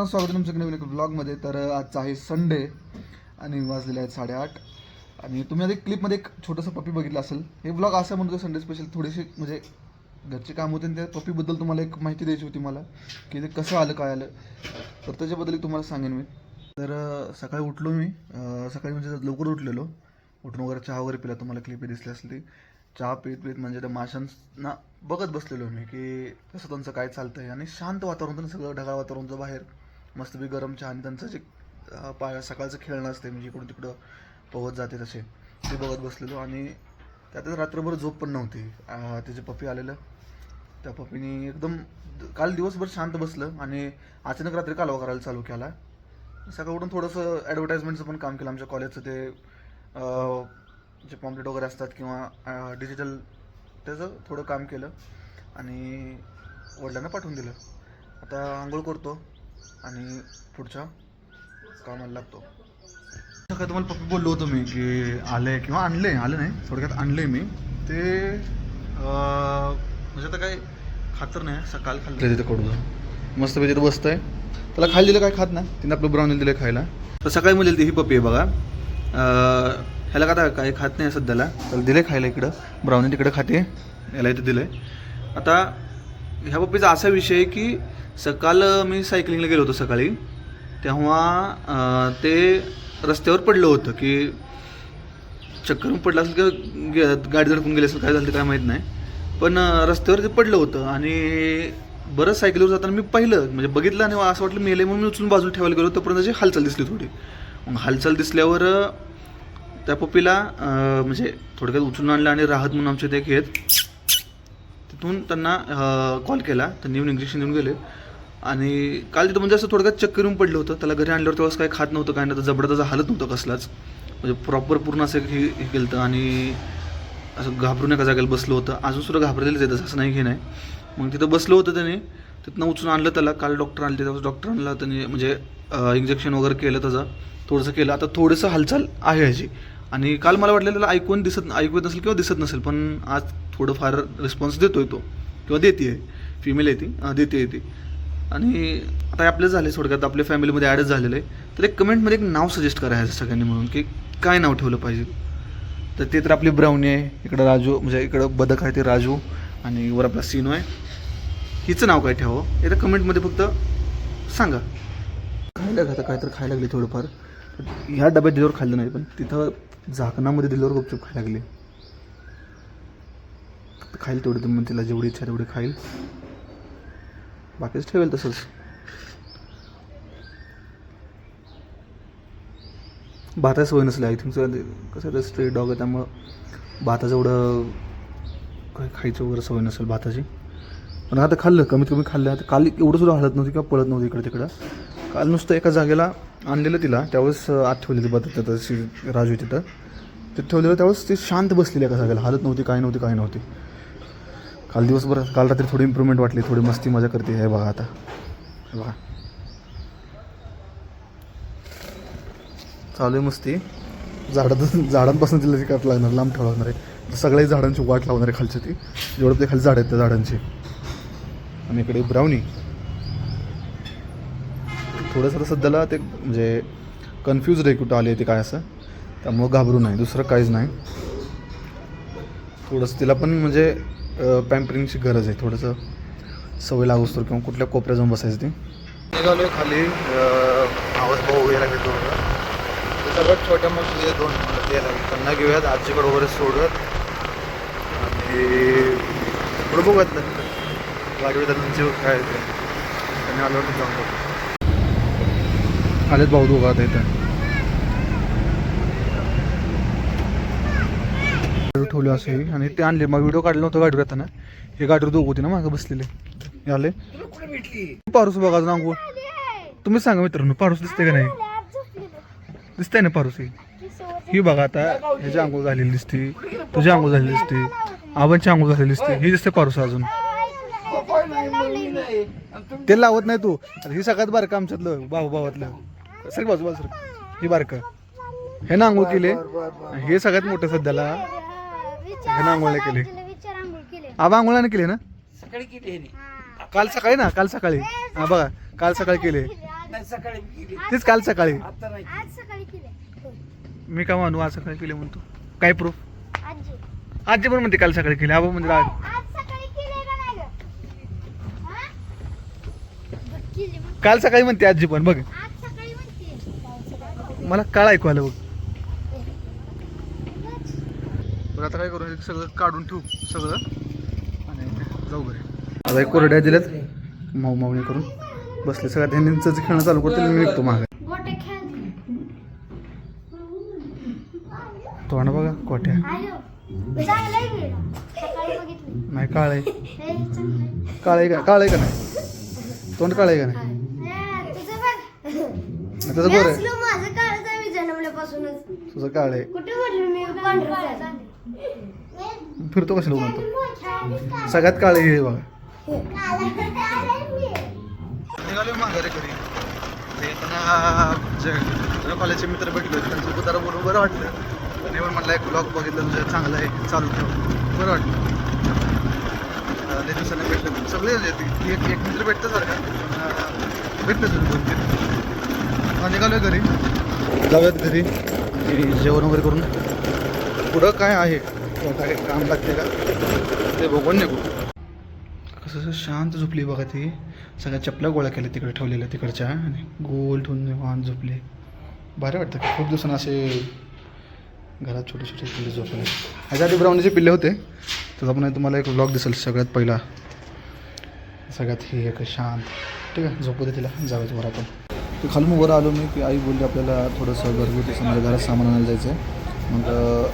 मित्रांनो स्वागत आहे तुमचं नवीन एक ब्लॉगमध्ये तर आजचा आहे संडे आणि वाजलेले आहेत साडेआठ. आणि तुम्ही आधी क्लिपमध्ये एक छोटंसं पप्पी बघितलं असेल. हे ब्लॉग असं म्हणतो संडे स्पेशल थोडीशी म्हणजे घरचे काम होते आणि त्या पप्पीबद्दल तुम्हाला एक माहिती द्यायची होती मला की ते कसं आलं काय आलं. तर त्याच्याबद्दल एक तुम्हाला सांगेन मी. तर सकाळी उठलो मी. सकाळी म्हणजे लवकर उठलेलो. उठून वगैरे चहा वगैरे पिला तुम्हाला क्लिप दिसली असली. चहा पीत पीत म्हणजे त्या माशांना बघत बसलेलो मी की कसं त्यांचं काय चालतं आहे आणि शांत वातावरण होतं सगळं ढगाळ वातावरण होतं बाहेर. मस्तपैकी गरम चहा आणि त्यांचं जे अं, पा सकाळचं खेळणं असते म्हणजे इकडून तिकडं पोहत जाते तसे. ते बघत बसलेलो आणि त्यातच रात्रभर झोप पण नव्हती. त्याचे पप्पी आलेलं त्या पप्पीने एकदम काल दिवसभर शांत बसलं आणि अचानक रात्री कालवा करायला चालू केला. सकाळ उठून थोडंसं ॲडव्हर्टाईजमेंटचं पण काम केलं आमच्या कॉलेजचं ते जे पॉम्पलेट वगैरे असतात किंवा डिजिटल त्याचं थोडं काम केलं आणि वडिलांना पाठवून दिलं. आता आंघोळ करतो. आणि पुढच्या कामाला लागतो. सकाळी तुम्हाला पप्पी बोललो होतो मी की आले किंवा आणले आले नाही थोडक्यात आणले मी. ते म्हणजे आता काय खातर नाही सकाळ खाल्लं. तिथे कडून. मस्त तिथे बसतंय. त्याला खायला दिलं काय खात नाही. तिने आपलं ब्राऊन दिलं खायला. तर सकाळी म्हणजे ती ही पप्पी आहे बघा. ह्याला का आता काही खात नाही सध्याला. त्याला दिलं खायला इकडं. ब्राउनी तिकडं खाते. याला इथं दिलं आता ह्या पप्पीचा असा विषय आहे की सकाळ मी सायकलिंगला गेलो होतो सकाळी. तेव्हा ते रस्त्यावर पडलं होतं की चक्कर पडलं असेल किंवा गे- गाडी धडकून गेली असेल काय झालं ते काय माहीत नाही. पण रस्त्यावर ते पडलं होतं आणि बरंच सायकलीवर जाताना मी पाहिलं. म्हणजे बघितलं आणि असं वाटलं मेले म्हणून मी उचलून बाजूला ठेवायला गेलो तोपर्यंत त्याची हालचाल दिसली थोडी. मग हालचाल दिसल्यावर त्या पप्पीला म्हणजे थोडक्यात उचलून आणलं आणि राहत म्हणून आमचे ते घेत तिथून त्यांना कॉल केला. त्यांनी येऊन इंजेक्शन देऊन गेले. आणि काल तिथं म्हणजे असं थोडक्यात चक्कर येऊन पडलं होतं. त्याला घरी आणल्यावर तेव्हाच काही खात नव्हतं काय नाही. जबडा त्याचा हालत नव्हतं कसलाच. म्हणजे प्रॉपर पूर्ण असं हे हे केलं होतं आणि असं घाबरून एका जागेला बसलं होतं. अजून सुद्धा घाबरलेलंच येतं तसं असं नाही हे नाही मग तिथं बसलं होतं त्याने. तिथनं उचलून आणलं त्याला. काल डॉक्टर आणले तेव्हा आणला त्याने म्हणजे इंजेक्शन वगैरे केलं त्याचं. थोडंसं केलं. आता थोडंसं हालचाल आहे ह्याची आणि काल मला वाटलं त्याला ऐकून दिसत ऐकू येत नसेल किंवा दिसत नसेल पण आज थोडंफार रिस्पॉन्स देतोय तो. किंवा देते आहे फिमेल आहे ती. देते आहे ती. आणि आता आपले झाले थोडक्यात आपल्या फॅमिलीमध्ये ॲडच झालेलं आहे. तर एक कमेंटमध्ये एक नाव सजेस्ट करायचं सगळ्यांनी म्हणून की काय नाव ठेवलं पाहिजे. तर ते तर आपली ब्राऊनी आहे इकडं राजू म्हणजे इकडं बदक आहे ते राजू आणि वर आपला सीनो आहे. हिचं नाव काय ठेवावं? हे तर कमेंटमध्ये फक्त सांगा. खायला घातं काय तर खायला लागले थोडंफार. ह्या डब्यात दिल्यावर खाल्लं नाही पण तिथं झाकणामध्ये दिल्यावर गुपचूप खायला लागले. खाईल तेवढी तुम्ही तिला जेवढी इच्छा आहे तेवढी खाईल. बाकीच ठेवेल तसंच. भाता सवय नसली आय थिंक कसं तर स्ट्रीट डॉग आहे त्यामुळं भाताचं एवढं काय खायचं वगैरे सवय नसेल भाताची. पण आता खाल्लं कमीत कमी खाल्लं. आता काल एवढं सुद्धा हलत नव्हती किंवा पळत नव्हती इकडे तिकडं. काल नुसतं एका जागेला आणलेलं तिला त्यावेळेस आत ठेवलेली बदल तशी राजू तिथं. ते ठेवलेलं त्यावेळेस ती शांत बसलेली एका जागेला. हलत नव्हती काय नव्हती काय नव्हती. काल दिवसभर काल रात्री थोडी इम्प्रूव्हमेंट वाटली थोडी मस्ती मजा करते हे बघा आता. बघा. चालू आहे मस्ती. झाडात झाडांपासून तिला ती लागणार लांब ठेवणार लागणार आहे. सगळ्या झाडांची वाट लावणार आहे खालची ती. जेवढं ते खाली झाड आहेत त्या झाडांची. आणि इकडे ब्राउनी. थोडंसं सध्याला ते म्हणजे कन्फ्यूज आहे कुठं आले ते काय असं. त्यामुळं घाबरू नाही दुसरं काहीच नाही. थोडंसं तिला पण म्हणजे पॅम्परिंगची गरज आहे. थोडंसं सवय तर किंवा कुठल्या कोपऱ्या जाऊन बसायचं ती. निघालो खाली आवाज भाऊ यायला घेतो सर्वात छोट्या मग दोन त्यांना घेऊयात आजीकडे वगैरे सोडत. आणि पुढे बघूयात नंतर. गाडी त्यांचे काय त्यांनी आल्यावर जाऊन बघू. आलेत भाऊ दोघं आता इथं गाडी ठेवलं असं हे. आणि ते आणले. मग व्हिडिओ काढला नव्हता गाडीवर येताना. हे गाडीवर दोघं होती ना मागे बसलेले. आले. पारूस बघा अजून अंघोळ तुम्ही सांगा मित्रांनो पारूस दिसते का नाही? दिसतंय ना पारूस ही? ही बघा आता ह्याची आंघोळ झालेली दिसते तुझी आंघोळ झालेली दिसते आबांची आंघोळ झालेली दिसते ही दिसते पारूस अजून. ते लावत नाही तू. ही सगळ्यात बारकं आमच्यातलं भाऊ भावातलं सर बाजू बाजू ही बारकं. हे ना आंघोळ केले. हे सगळ्यात मोठं सध्याला हे ना आंघोळ नाही केली. विचार आंघोळ केले. आबा आंघोळ नाही केली ना? सकाळी ह्यानी. काल सकाळी ना? काल सकाळी. हा बघा. काल सकाळी केले. नाही सकाळी केली. तेच काल सकाळी. आता नाही आज सकाळी केले. मी का म्हणू आज सकाळी केले म्हणतो. काय प्रूफ आजी. आजी पण म्हणते काल सकाळी केले. आबा म्हणजे आज आज सकाळी केले का नाही ग? हा? बघ, केली मग. काल सकाळी म्हणते आजी पण बघ. आज सकाळी म्हणते. मला काळ ऐकू आलं बघ बरं आता काय करू? हे सगळं काढून ठेवू सगळं. आणि जाऊ घरी. आता एक कोरड्या दिल्यात. माऊ मावणी करून बसले. सगळ्या त्यांचं जे खेळणं चालू करतील मी निघतो मागे. तोंड बघा कोट्या नाही काळ. आहे हे चांगलं आहे. काळ आहे का काळ आहे का नाही? तोंड काळ आहे का नाही? हा, तुझं बघ. नाही, त्याचं बरं आहे. तुझं काळ. आहे कुठे म्हटलं मी पांढरं फिरतो कशाला म्हणतो सगळ्यात काळे आहे हे बघा. निघालो माघारी घरी. ते जे कॉलेजचे मित्र भेटले होते त्यांचं जरा बोलून बरं वाटलं. त्यांनी पण म्हटलं एक ब्लॉग बघितलं तुझं चांगलं आहे चालू ठेव. बरं वाटलं. अं, लय दिवसांनी भेटलं सगळे म्हणजे येते एक एक मित्र भेटतं सारखा. पण, भेटलं तुझं दोन तीन. अं, घरी. जाऊयात घरी जेवण वगैरे करून. पुढं काय आहे? किंवा काम लागते का ते बघून निघू कसं शांत झोपली बघा ती. सगळ्या चपल्या गोळ्या केल्या तिकडे ठेवलेल्या तिकडच्या आणि गोल ठेवून निवांत झोपले. भारी वाटतं खूप दिवसांना असे घरात छोटे छोटे पिल्ले झोपले. ह्याच्या आधी पिल्ले होते. त्याचा पण तुम्हाला एक व्लॉग दिसेल सगळ्यात पहिला. सगळ्यात हे एक शांत. ठीक आहे झोपू दे तिला. जाऊयात वर आपण. ते खालून वर आलो मी की आई बोलली आपल्याला थोडंसं घरगुती समजा घरात सामान आणायला जायचं आहे मग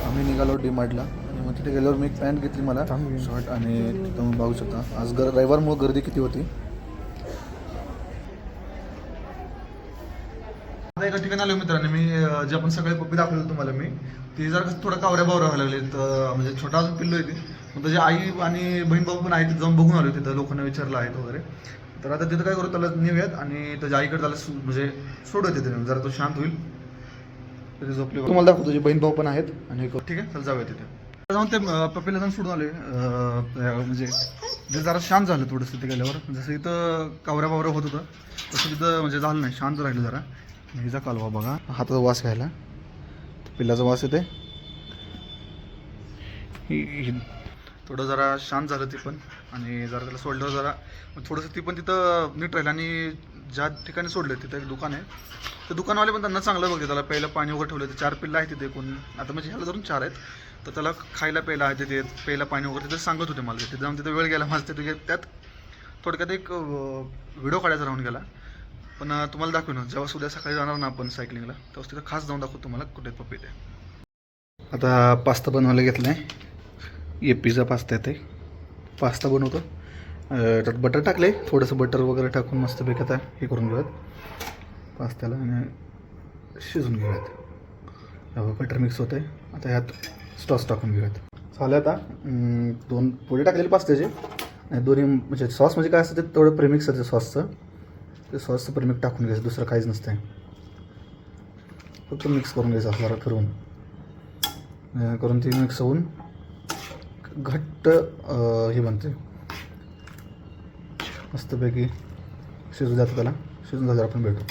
आम्ही निघालो डी मार्टला मग तिथे गेल्यावर मी एक पॅन्ट घेतली मला शॉर्ट आणि तुम्ही बघू शकता. आज गर रविवारमुळं गर्दी किती होती? आता एका ठिकाणी आलो मित्रांनो मी जे आपण सगळे पप्पी दाखवले तुम्हाला मी ती जर कसं थोडं कावऱ्या बावऱ्या व्हायला लागले तर म्हणजे छोटा अजून पिल्लो आहे ती. मग त्याची आई आणि बहीण भाऊ पण आहे तिथे जाऊन बघून आलो तिथं लोकांना विचारलं आहेत वगैरे. तर आता तिथं काय करू त्याला नेऊयात आणि त्याच्या आईकडे त्याला म्हणजे सोडू तिथे. जरा तो शांत होईल. तिथे झोपले तुम्हाला दाखवतो तुझे बहीण भाऊ पण आहेत आणि. ठीक आहे चल जाऊया तिथे. जाऊन ते अं, पप्पीला जाऊन सोडून आले म्हणजे ते जरा शांत झालं थोडंसं तिथे गेल्यावर. जसं इथं कावऱ्या बावऱ्या होत होतं तसं तिथं म्हणजे झालं नाही. शांत राहिलं जरा. हिचा कालवा बघा. हाताचा वास घ्यायला. पिल्लाचा वास येते थोडं जरा शांत झालं ते पण. आणि जरा त्याला सोडलं जरा. थोडंसं ती पण तिथं नीट राहिलं. आणि ज्या ठिकाणी सोडलं तिथं एक दुकान आहे. ते दुकानवाले पण त्यांना चांगलं बघते. त्याला पहिलं पाणी वगैरे ठेवलं. ते चार पिल्लं आहेत तिथे कोण. आता म्हणजे ह्याला धरून चार आहेत. तर त्याला खायला प्यायला आहे तिथे प्यायला पाणी वगैरे तिथे सांगत होते मला. तिथे जाऊन तिथे वेळ गेला माझं तिथे त्यात थोडक्यात एक व्हिडिओ काढायचा राहून गेला. पण तुम्हाला दाखवून जेव्हा उद्या सकाळी जाणार ना आपण सायकलिंगला तेव्हा तिथं खास जाऊन दाखवतो तुम्हाला कुठे पप्पी ते. आता पास्ता बनवायला घेतला आहे ए पिझ्झा पास्ता येते पास्ता बनवतो. त्यात बटर टाकले थोडंसं बटर वगैरे टाकून मस्त आता हे करून घेऊयात. पास्त्याला आणि शिजून घेऊयात. बटर मिक्स होतं आहे आता ह्यात सॉस टाकून घेऊयात. झालं आता दोन पोळी टाकलेले पास्त्याचे आणि दोन्ही म्हणजे सॉस म्हणजे काय असतं ते तेवढं प्रेमिक्स असतं सॉसचं. ते सॉसचं प्रेमिक टाकून घ्यायचं दुसरं काहीच नसतं फक्त मिक्स करून घ्यायचं असं जरा फिरवून करून ती मिक्स होऊन घट्ट हे बनते. मस्तपैकी शिजू जातं त्याला. शिजून झाल्यावर आपण भेटू.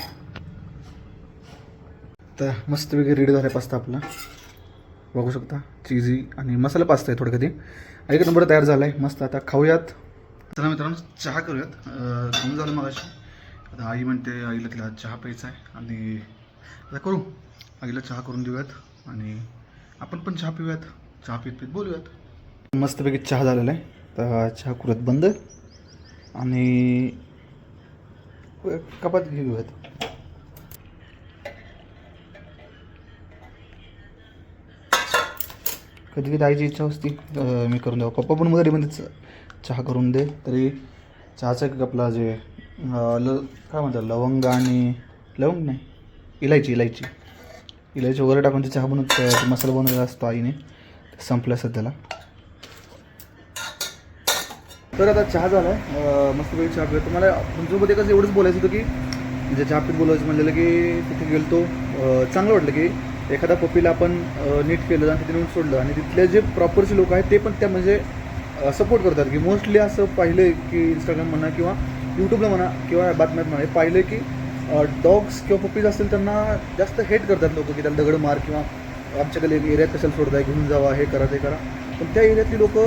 तर मस्तपैकी रेडी झाला पास्ता आपला. बघू शकता. चिझी आणि मसाला पास्ता आहे थोडं कधी एक नंबर तयार झाला आहे मस्त आता खाऊयात. चला मित्रांनो चहा करूयात. खाऊन झालं मग आता आई म्हणते आईला तिला चहा प्यायचा आहे आणि आता करू. आईला चहा करून देऊयात. आणि आपण पण चहा पिऊयात. चहा पित पित बोलूयात. मस्तपैकी चहा झालेला आहे. तर चहा करूयात बंद. आणि कपात घेऊयात. कधी कधी आईची इच्छा असती मी करून द्यावं पप्पा पण मध्ये म्हणजे चहा करून दे. तरी चहाचं एक आपला जे ल काय म्हणतात लवंग आणि लवंग नाही इलायची इलायची. इलायची वगैरे टाकून ते चहा बनवत मसाला बनवलेला असतो आईने. संपला संपलं सध्याला. तर आता चहा झाला आहे मस्तपैकी चहा पिऊ तुम्हाला तुमच्यामध्ये कसं एवढंच बोलायचं होतं की म्हणजे चहा पीत बोलायचं म्हणलेलं की तिथे गेलतो. तो चांगलं वाटलं की एखाद्या पप्पीला आपण नीट केलं आणि तिथे नेऊन सोडलं आणि तिथले जे प्रॉपरचे लोक आहेत ते पण त्या म्हणजे सपोर्ट करतात की मोस्टली असं पाहिलं की इंस्टाग्राम म्हणा किंवा यूट्यूबला म्हणा किंवा बातम्यात म्हणा हे पाहिलं की डॉग्स किंवा पप्पीज असतील त्यांना जास्त हेट करतात लोक की त्याला दगड मार किंवा आमच्याकडे एरियात कशाला सोडताय घेऊन जावा हे करा ते करा. पण त्या एरियातली लोक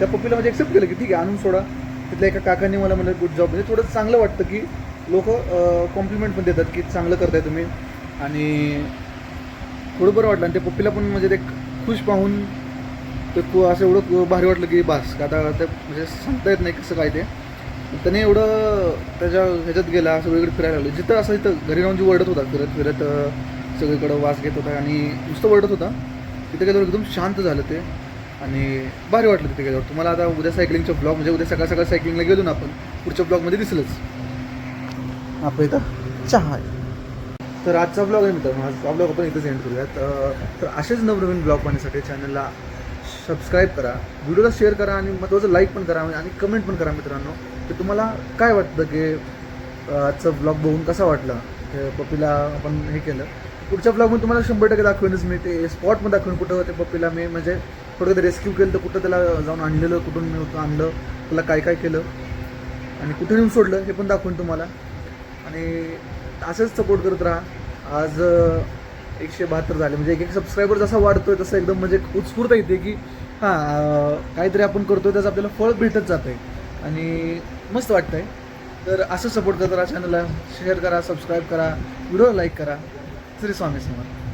त्या पपीला म्हणजे एक्सेप्ट केलं की ठीक आहे आणून सोडा. तिथल्या एका काकांनी मला म्हणलं गुड जॉब म्हणजे थोडं चांगलं वाटतं की लोक कॉम्प्लिमेंट पण देतात की चांगलं करताय तुम्ही. आणि थोडं बरं वाटलं. आणि त्या पप्पीला पण म्हणजे ते खुश पाहून ते खू- असं एवढं भारी वाटलं की बास. का आता ते म्हणजे सांगता येत नाही कसं काय ते. त्याने एवढं त्याच्या ह्याच्यात गेला सगळीकडे फिरायला लागलो. जिथं असं इथं घरी राहून जी वरडत होता फिरत फिरत सगळीकडं वास घेत होता आणि नुसतं वरडत होता तिथे गेल्यावर एकदम शांत झालं ते. आणि भारी वाटलं तिथे गेल्यावर. तुम्हाला आता उद्या सायकलिंगचा ब्लॉग म्हणजे उद्या सकाळ सकाळ सायकलिंगला गेलो ना आपण पुढच्या ब्लॉगमध्ये दिसलंच. आपण इथं चहा तर आजचा ब्लॉग आहे मित्रांनो. आजचा ब्लॉग आपण इथंच एंड करूयात. तर असेच नवनवीन ब्लॉग पाहण्यासाठी चॅनलला सबस्क्राईब करा व्हिडिओला शेअर करा आणि महत्त्वाचं लाईक पण करा आणि कमेंट पण करा मित्रांनो. की तुम्हाला काय वाटतं की आजचा ब्लॉग बघून कसा वाटला? ते पप्पीला आपण हे केलं. पुढच्या ब्लॉगमध्ये तुम्हाला शंभर टक्के दाखवेनच मी. ते स्पॉटमध्ये दाखवेन कुठं ते पप्पीला. मी म्हणजे थोडं रेस्क्यू केलं तर कुठं त्याला जाऊन आणलेलं कुठून मी होतं आणलं त्याला काय काय केलं आणि कुठे नेऊन सोडलं हे पण दाखवून तुम्हाला. आणि असंच सपोर्ट करत राहा. आज एकशे बहात्तर झाले. म्हणजे एक एक सबस्क्रायबर जसा वाढतोय तसं एकदम म्हणजे उत्स्फूर्त येते की हां काहीतरी आपण करतोय त्याचं आपल्याला फळ भेटत जात आहे आणि मस्त वाटतंय. तर असं सपोर्ट करा चॅनलला शेअर करा सबस्क्राईब करा व्हिडिओ लाईक करा. श्री स्वामी समर्थ.